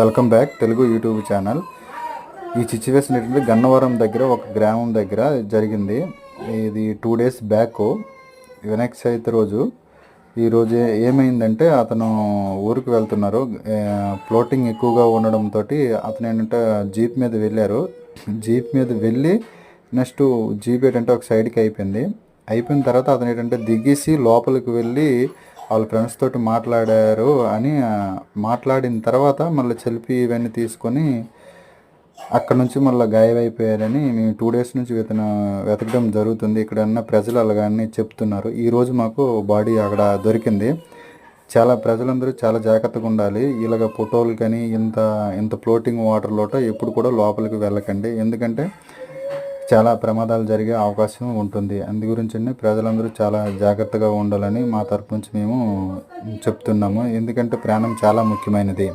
Welcome back Telugu YouTube channel. ఈ situation ఏంటంటే గన్నవరం దగ్గర ఒక గ్రామం దగ్గర జరిగింది. ఇది two days back. Vinayaka Chavithi రోజు. ఈరోజు ఏమైందంటే అతను ఊరికి వెళ్తున్నారు. ఫ్లోటింగ్ ఎక్కువగా ఉండడంతో అతను ఏంటంటే జీప్ మీద వెళ్ళారు. జీప్ మీద వెళ్ళి నెక్స్ట్ జీప్ ఏంటంటే ఒక సైడ్కి అయిపోయింది. అయిపోయిన తర్వాత అతను ఏంటంటే దిగేసి లోపలికి వెళ్ళి వాళ్ళ ఫ్రెండ్స్ తోటి మాట్లాడారు అని మాట్లాడిన తర్వాత మళ్ళీ చెల్పి ఇవన్నీ తీసుకొని అక్కడ నుంచి మళ్ళీ గాయమైపోయారని మేము టూ డేస్ నుంచి వెతన వెతకడం జరుగుతుంది. ఇక్కడ ఉన్న ప్రజలు అలాగని చెప్తున్నారు. ఈరోజు మాకు బాడీ అక్కడ దొరికింది. చాలా ప్రజలందరూ చాలా జాగ్రత్తగా ఉండాలి. ఇలాగ ఫోటోలు కానీ ఇంత ఇంత ఫ్లోటింగ్ వాటర్ లోట ఎప్పుడు కూడా లోపలికి వెళ్ళకండి. ఎందుకంటే చాలా ప్రమాదాలు జరిగే అవకాశం ఉంటుంది. అందు గురించి ప్రజలందరూ చాలా జాగ్రత్తగా ఉండాలని మా తరపు నుంచి మేము చెప్తున్నాము. ఎందుకంటే ప్రాణం చాలా ముఖ్యమైనది.